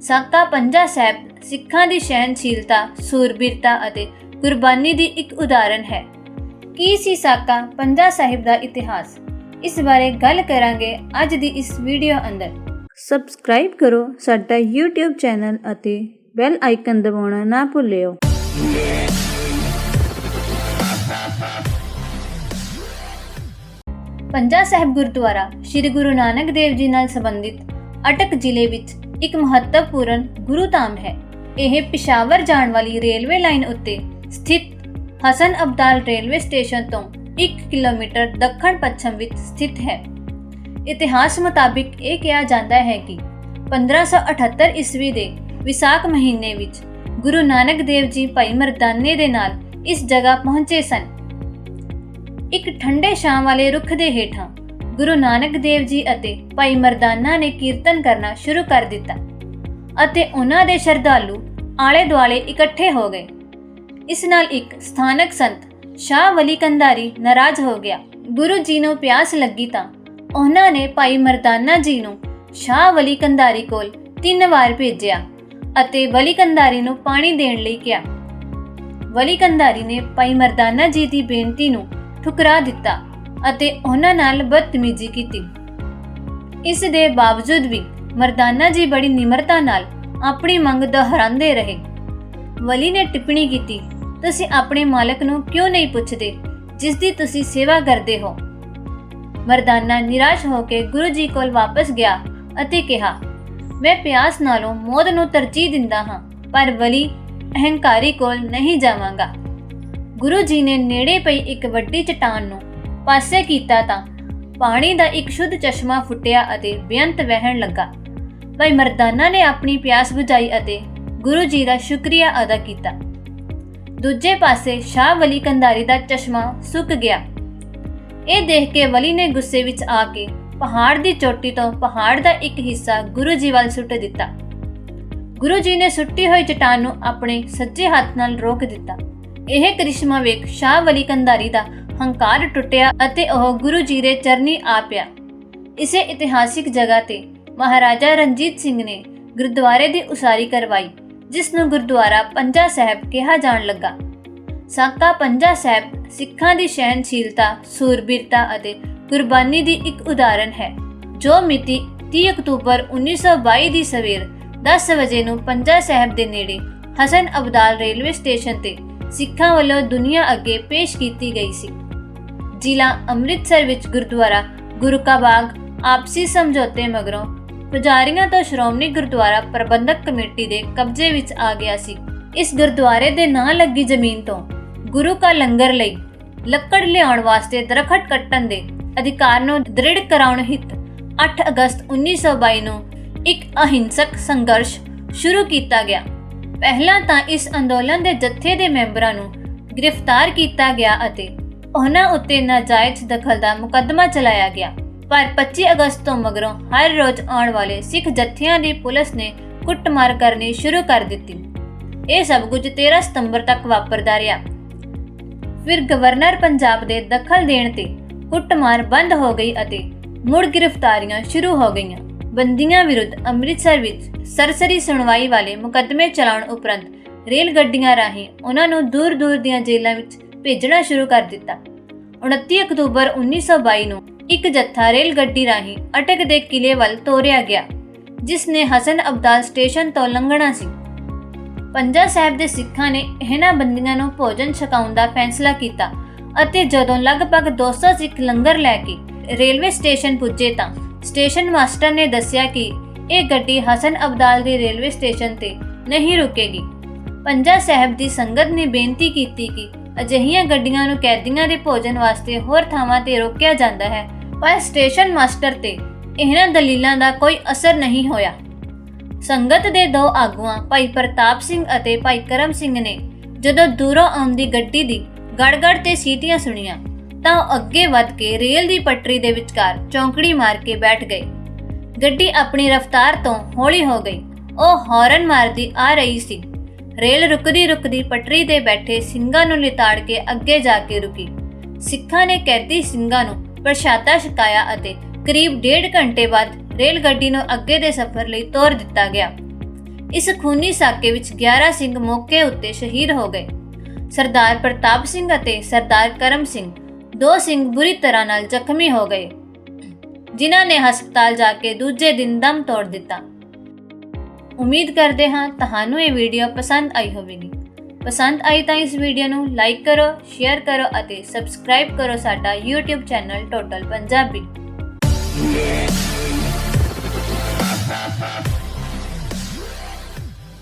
ਸਾਕਾ ਪੰਜਾ ਸਾਹਿਬ ਸਿੱਖਾਂ ਦੀ ਸਹਿਨਸ਼ੀਲਤਾ ਸੂਰਬੀਰਤਾ ਅਤੇ ਕੁਰਬਾਨੀ ਦੀ ਇੱਕ ਉਦਾਹਰਣ ਹੈ। ਕੀ ਸੀ ਸਾਕਾ ਪੰਜਾ ਸਾਹਿਬ ਦਾ ਇਤਿਹਾਸ? ਇਸ ਬਾਰੇ ਗੱਲ ਕਰਾਂਗੇ ਅੱਜ ਦੀ ਇਸ ਵੀਡੀਓ ਅੰਦਰ। ਸਬਸਕ੍ਰਾਈਬ ਕਰੋ ਸਾਡਾ YouTube ਚੈਨਲ ਅਤੇ ਬੈਲ ਆਈਕਨ ਦਬਾਉਣਾ ਨਾ ਭੁੱਲਿਓ। ਪੰਜਾ ਸਾਹਿਬ ਗੁਰਦੁਆਰਾ ਸ੍ਰੀ ਗੁਰੂ ਨਾਨਕ ਦੇਵ ਜੀ ਨਾਲ ਸੰਬੰਧਿਤ ਅਟਕ ਜ਼ਿਲ੍ਹੇ ਵਿੱਚ ਇੱਕ ਮਹੱਤਵਪੂਰਨ ਗੁਰੂਧਾਮ ਹੈ। ਇਹ ਪਿਸ਼ਾਵਰ ਜਾਣ ਵਾਲੀ ਰੇਲਵੇ ਲਾਈਨ ਉੱਤੇ ਸਥਿਤ ਹਸਨ ਅਬਦਾਲ ਰੇਲਵੇ ਸਟੇਸ਼ਨ ਤੋਂ 1 ਕਿਲੋਮੀਟਰ ਦੱਖਣ ਪੱਛਮ ਵਿੱਚ ਸਥਿਤ ਹੈ। ਇਤਿਹਾਸ ਮੁਤਾਬਿਕ ਇਹ ਕਿਹਾ ਜਾਂਦਾ ਹੈ ਕਿ 1578 ਈਸਵੀ ਦੇ ਵਿਸਾਖ ਮਹੀਨੇ ਵਿੱਚ ਗੁਰੂ ਨਾਨਕ ਦੇਵ ਜੀ ਭਾਈ ਮਰਦਾਨੇ ਦੇ ਨਾਲ ਇਸ ਜਗ੍ਹਾ ਪਹੁੰਚੇ ਸਨ। ਇੱਕ ਠੰਡੇ ਛਾਂ ਵਾਲੇ ਰੁੱਖ ਦੇ ਹੇਠਾਂ ਗੁਰੂ ਨਾਨਕ ਦੇਵ ਜੀ ਅਤੇ ਭਾਈ ਮਰਦਾਨਾ ਨੇ ਕੀਰਤਨ ਕਰਨਾ ਸ਼ੁਰੂ ਕਰ ਦਿੱਤਾ ਅਤੇ ਉਹਨਾਂ ਦੇ ਸ਼ਰਧਾਲੂ ਆਲੇ ਦੁਆਲੇ ਇਕੱਠੇ ਹੋ ਗਏ। ਇਸ ਨਾਲ ਇੱਕ ਸਥਾਨਕ ਸੰਤ ਸ਼ਾਹ ਵਲੀ ਕੰਧਾਰੀ ਨਾਰਾਜ਼ ਹੋ ਗਿਆ। ਗੁਰੂ ਜੀ ਨੂੰ ਪਿਆਸ ਲੱਗੀ ਤਾਂ ਉਹਨਾਂ ਨੇ ਭਾਈ ਮਰਦਾਨਾ ਜੀ ਨੂੰ ਸ਼ਾਹ ਵਲੀ ਕੰਧਾਰੀ ਕੋਲ ਤਿੰਨ ਵਾਰ ਭੇਜਿਆ ਅਤੇ ਵਲੀ ਕੰਧਾਰੀ ਨੂੰ ਪਾਣੀ ਦੇਣ ਲਈ ਕਿਹਾ। ਵਲੀ ਕੰਧਾਰੀ ਨੇ ਭਾਈ ਮਰਦਾਨਾ ਜੀ ਦੀ ਬੇਨਤੀ ਨੂੰ ਠੁਕਰਾ ਦਿੱਤਾ। ਅਤੇ ਉਹਨਾਂ ਨਾਲ ਬਦਤਮੀਜ਼ੀ ਕੀਤੀ। ਇਸ ਦੇ ਬਾਵਜੂਦ ਵੀ ਮਰਦਾਨਾ ਜੀ ਬੜੀ ਨਿਮਰਤਾ ਨਾਲ ਆਪਣੀ ਮੰਗ ਦੁਹਰਾਉਂਦੇ ਰਹੇ। ਵਲੀ ਨੇ ਟਿੱਪਣੀ ਕੀਤੀ, ਤੁਸੀਂ ਆਪਣੇ ਮਾਲਕ ਨੂੰ ਕਿਉਂ ਨਹੀਂ ਪੁੱਛਦੇ, ਜਿਸ ਦੀ ਤੁਸੀਂ ਸੇਵਾ ਕਰਦੇ ਹੋ? ਮਰਦਾਨਾ ਨਿਰਾਸ਼ ਹੋ ਕੇ ਗੁਰੂ ਜੀ ਕੋਲ ਵਾਪਸ ਗਿਆ ਅਤੇ ਕਿਹਾ, ਮੈਂ ਪਿਆਸ ਨਾਲੋਂ ਮੌਤ ਨੂੰ ਤਰਜੀਹ ਦਿੰਦਾ ਹਾਂ, ਪਰ ਵਲੀ ਅਹੰਕਾਰੀ ਕੋਲ ਨਹੀਂ ਜਾਵਾਂਗਾ। ਗੁਰੂ ਜੀ ਨੇ ਨੇੜੇ ਪਈ ਇੱਕ ਵੱਡੀ ਚਟਾਨ ਨੂੰ ਪਾਸੇ ਕੀਤਾ ਤਾਂ ਪਾਣੀ ਦਾ ਇੱਕ ਸ਼ੁੱਧ ਚਸ਼ਮਾ ਫੁੱਟਿਆ ਅਤੇ ਬੇਅੰਤ ਵਹਿਣ ਲੱਗਾ। ਭਾਈ ਮਰਦਾਨਾ ਨੇ ਆਪਣੀ ਪਿਆਸ ਬੁਝਾਈ ਅਤੇ ਗੁਰੂ ਜੀ ਦਾ ਸ਼ੁਕਰੀਆ ਅਦਾ ਕੀਤਾ। ਦੂਜੇ ਪਾਸੇ ਸ਼ਾਹ ਵਲੀ ਕੰਧਾਰੀ ਦਾ ਚਸ਼ਮਾ ਸੁੱਕ ਗਿਆ। ਇਹ ਦੇਖ ਕੇ ਵਲੀ ਨੇ ਗੁੱਸੇ ਵਿੱਚ ਆ ਕੇ ਪਹਾੜ ਦੀ ਚੋਟੀ ਤੋਂ ਪਹਾੜ ਦਾ ਇੱਕ ਹਿੱਸਾ ਗੁਰੂ ਜੀ ਵੱਲ ਸੁੱਟ ਦਿੱਤਾ। ਗੁਰੂ ਜੀ ਨੇ ਸੁੱਟੀ ਹੋਈ ਚਟਾਨ ਨੂੰ ਆਪਣੇ ਸੱਜੇ ਹੱਥ ਨਾਲ ਰੋਕ ਦਿੱਤਾ। ਇਹ ਕ੍ਰਿਸ਼ਮਾ ਵੇਖ ਸ਼ਾਹ ਵਲੀ ਕੰਧਾਰੀ ਦਾ ਹੰਕਾਰ ਟੁੱਟਿਆ ਅਤੇ ਉਹ ਗੁਰੂ ਜੀ ਦੇ ਚਰਨੀ ਆ ਪਿਆ। ਇਸੇ ਇਤਿਹਾਸਿਕ ਜਗ੍ਹਾ ਤੇ ਮਹਾਰਾਜਾ ਰਣਜੀਤ ਸਿੰਘ ਨੇ ਗੁਰਦੁਆਰੇ ਦੀ ਉਸਾਰੀ ਕਰਵਾਈ, ਜਿਸ ਨੂੰ ਗੁਰਦੁਆਰਾ ਪੰਜਾ ਸਾਹਿਬ ਕਿਹਾ ਜਾਣ ਲੱਗਾ। ਸਾਕਾ ਪੰਜਾ ਸਾਹਿਬ ਸਿੱਖਾਂ ਦੀ ਸਹਿਨਸ਼ੀਲਤਾ ਸੂਰਬੀਰਤਾ ਅਤੇ ਕੁਰਬਾਨੀ ਦੀ ਇੱਕ ਉਦਾਹਰਨ ਹੈ, ਜੋ ਮਿਤੀ 30 ਅਕਤੂਬਰ 1922 ਦੀ ਸਵੇਰ 10 ਵਜੇ ਨੂੰ ਪੰਜਾ ਸਾਹਿਬ ਦੇ ਨੇੜੇ ਹਸਨ ਅਬਦਾਲ ਰੇਲਵੇ ਸਟੇਸ਼ਨ ਤੇ ਸਿੱਖਾਂ ਵੱਲੋਂ ਦੁਨੀਆ ਅੱਗੇ ਪੇਸ਼ ਕੀਤੀ ਗਈ ਸੀ। ਜ਼ਿਲ੍ਹਾ ਅੰਮ੍ਰਿਤਸਰ ਵਿੱਚ ਗੁਰਦੁਆਰਾ ਗੁਰੂ ਕਾ ਬਾਗ, ਆਪਸੀ ਸਮਝੌਤੇ ਮਗਰੋਂ ਪੁਜਾਰੀਆਂ ਤੋਂ ਸ਼੍ਰੋਮਣੀ ਗੁਰਦੁਆਰਾ ਪ੍ਰਬੰਧਕ ਕਮੇਟੀ ਦੇ ਕਬਜ਼ੇ ਵਿੱਚ ਆ ਗਿਆ ਸੀ। ਇਸ ਗੁਰਦੁਆਰੇ ਦੇ ਨਾਂ ਲੱਗੀ ਜ਼ਮੀਨ ਤੋਂ ਗੁਰੂ ਕਾ ਲੰਗਰ ਲਈ ਲੱਕੜ ਲਿਆਉਣ ਵਾਸਤੇ ਦਰਖਤ ਕੱਟਣ ਦੇ ਅਧਿਕਾਰ ਨੂੰ ਦ੍ਰਿੜ ਕਰਾਉਣ ਹਿੱਤ 8 ਅਗਸਤ 1922 ਨੂੰ ਇੱਕ ਅਹਿੰਸਕ ਸੰਘਰਸ਼ ਸ਼ੁਰੂ ਕੀਤਾ ਗਿਆ। ਪਹਿਲਾਂ ਤਾਂ ਇਸ ਅੰਦੋਲਨ ਦੇ ਜੱਥੇ ਦੇ ਮੈਂਬਰਾਂ ਨੂੰ ਗ੍ਰਿਫਤਾਰ ਕੀਤਾ ਗਿਆ ਅਤੇ ਉਹਨਾਂ ਉੱਤੇ ਨਾਜਾਇਜ਼ ਦਖਲ ਦਾ ਮੁਕੱਦਮਾ ਚਲਾਇਆ ਗਿਆ। ਪਰ 25 ਅਗਸਤ ਤੋਂ ਮਗਰੋਂ ਹਰ ਰੋਜ਼ ਆਉਣ ਵਾਲੇ ਸਿੱਖ ਜੱਥਿਆਂ ਦੀ ਪੁਲਿਸ ਨੇ ਕੁੱਟਮਾਰ ਕਰਨੀ ਸ਼ੁਰੂ ਕਰ ਦਿੱਤੀ। ਇਹ ਸਭ ਕੁਝ 13 ਸਤੰਬਰ ਤੱਕ ਵਾਪਰਦਾ ਰਿਹਾ। ਫਿਰ ਗਵਰਨਰ ਪੰਜਾਬ ਦੇ ਦਖਲ ਦੇਣ ਤੇ ਕੁੱਟਮਾਰ ਬੰਦ ਹੋ ਗਈ ਅਤੇ ਮੁੜ ਗ੍ਰਿਫਤਾਰੀਆਂ ਸ਼ੁਰੂ ਹੋ ਗਈਆਂ। ਬੰਦੀਆਂ ਵਿਰੁੱਧ ਅੰਮ੍ਰਿਤਸਰ ਵਿੱਚ ਸਰਸਰੀ ਸੁਣਵਾਈ ਵਾਲੇ ਮੁਕੱਦਮੇ ਚਲਾਉਣ ਉਪਰੰਤ ਰੇਲ ਗੱਡੀਆਂ ਰਾਹੀਂ ਉਹਨਾਂ ਨੂੰ ਦੂਰ-ਦੂਰ ਦੀਆਂ ਜੇਲ੍ਹਾਂ ਵਿੱਚ ਭੇਜਣਾ ਸ਼ੁਰੂ ਕਰ ਦਿੱਤਾ। 29 ਅਕਤੂਬਰ 1922 ਨੂੰ ਇੱਕ ਜੱਥਾ ਰੇਲ ਗੱਡੀ ਰਾਹੀਂ ਅਟਕ ਦੇ ਕਿਲੇ ਵੱਲ ਤੋਰਿਆ ਗਿਆ, ਜਿਸ ਨੇ ਹਸਨ ਅਬਦਾਲ ਸਟੇਸ਼ਨ ਤੋਂ ਲੰਘਣਾ ਸੀ। ਪੰਜਾ ਸਾਹਿਬ ਦੇ ਸਿੱਖਾਂ ਨੇ ਇਹਨਾਂ ਬੰਦੀਆਂ ਨੂੰ ਭੋਜਨ ਛਕਾਉਣ ਦਾ ਫੈਸਲਾ ਕੀਤਾ ਅਤੇ ਜਦੋਂ ਲਗਭਗ 200 ਸਿੱਖ ਲੰਗਰ ਲੈ ਕੇ ਰੇਲਵੇ ਸਟੇਸ਼ਨ ਪੁੱਜੇ ਤਾਂ ਸਟੇਸ਼ਨ ਮਾਸਟਰ ਨੇ ਦੱਸਿਆ ਕਿ ਇਹ ਗੱਡੀ ਹਸਨ ਅਬਦਾਲ ਦੇ ਰੇਲਵੇ ਸਟੇਸ਼ਨ ਤੇ ਨਹੀਂ ਰੁਕੇਗੀ। ਪੰਜਾ ਸਾਹਿਬ ਦੀ ਸੰਗਤ ਨੇ ਬੇਨਤੀ ਕੀਤੀ ਕਿ ਅਜਿਹੀਆਂ ਗੱਡੀਆਂ ਨੂੰ ਕੈਦੀਆਂ ਦੇ ਭੋਜਨ ਵਾਸਤੇ ਹੋਰ ਥਾਵਾਂ ਤੇ ਰੋਕਿਆ ਜਾਂਦਾ ਹੈ, ਪਰ ਸਟੇਸ਼ਨ ਮਾਸਟਰ ਤੇ ਇਹਨਾਂ ਦਲੀਲਾਂ ਦਾ ਕੋਈ ਅਸਰ ਨਹੀਂ ਹੋਇਆ। ਸੰਗਤ ਦੇ ਦੋ ਆਗੂਆਂ, ਭਾਈ ਪ੍ਰਤਾਪ ਸਿੰਘ ਅਤੇ ਭਾਈ ਕਰਮ ਸਿੰਘ ਨੇ ਜਦੋਂ ਦੂਰੋਂ ਆਉਂਦੀ ਗੱਡੀ ਦੀ ਗੜਗੜ ਤੇ ਸੀਟੀਆਂ ਸੁਣੀਆਂ, ਤਾਂ ਉਹ ਅੱਗੇ ਵੱਧ ਕੇ ਰੇਲ ਦੀ ਪਟੜੀ ਦੇ ਵਿਚਕਾਰ ਚੌਂਕੜੀ ਮਾਰ ਕੇ ਬੈਠ ਗਏ। ਗੱਡੀ ਆਪਣੀ ਰਫ਼ਤਾਰ ਤੋਂ ਹੌਲੀ ਹੋ ਗਈ। ਉਹ ਹਾਰਨ ਮਾਰਦੀ ਆ ਰਹੀ ਸੀ। ਰੇਲ ਰੁਕਦੀ ਰੁਕਦੀ ਪਟਰੀ ਤੇ ਬੈਠੇ ਸਿੰਘਾਂ ਨੂੰ ਲਿਤਾੜ ਕੇ ਅੱਗੇ ਜਾ ਕੇ ਰੁਕੀ। ਸਿੱਖਾਂ ਨੇ ਕੈਦੀ ਸਿੰਘਾਂ ਨੂੰ ਪ੍ਰਸ਼ਾਦਾ ਛਕਾਇਆ ਅਤੇ ਕਰੀਬ ਡੇਢ ਘੰਟੇ ਬਾਅਦ ਰੇਲ ਗੱਡੀ ਨੂੰ ਅੱਗੇ ਦੇ ਸਫ਼ਰ ਲਈ ਤੋਰ ਦਿੱਤਾ ਗਿਆ। ਇਸ ਖੂਨੀ ਸਾਕੇ ਵਿੱਚ 11 ਸਿੰਘ ਮੌਕੇ ਉੱਤੇ ਸ਼ਹੀਦ ਹੋ ਗਏ। ਸਰਦਾਰ ਪ੍ਰਤਾਪ ਸਿੰਘ ਅਤੇ ਸਰਦਾਰ ਕਰਮ ਸਿੰਘ ਦੋ ਸਿੰਘ ਬੁਰੀ ਤਰ੍ਹਾਂ ਨਾਲ ਜ਼ਖਮੀ ਹੋ ਗਏ, ਜਿਨ੍ਹਾਂ ਨੇ ਹਸਪਤਾਲ ਜਾ ਕੇ ਦੂਜੇ ਦਿਨ ਦਮ ਤੋੜ ਦਿੱਤਾ। ਉਮੀਦ ਕਰਦੇ ਹਾਂ ਤੁਹਾਨੂੰ ਇਹ ਵੀਡੀਓ ਪਸੰਦ ਆਈ ਹੋਵੇਗੀ। ਪਸੰਦ ਆਈ ਤਾਂ ਇਸ ਵੀਡੀਓ ਨੂੰ ਲਾਈਕ ਕਰੋ ਸ਼ੇਅਰ ਕਰੋ ਅਤੇ ਸਬਸਕ੍ਰਾਈਬ ਕਰੋ ਸਾਡਾ YouTube ਚੈਨਲ ਟੋਟਲ ਪੰਜਾਬੀ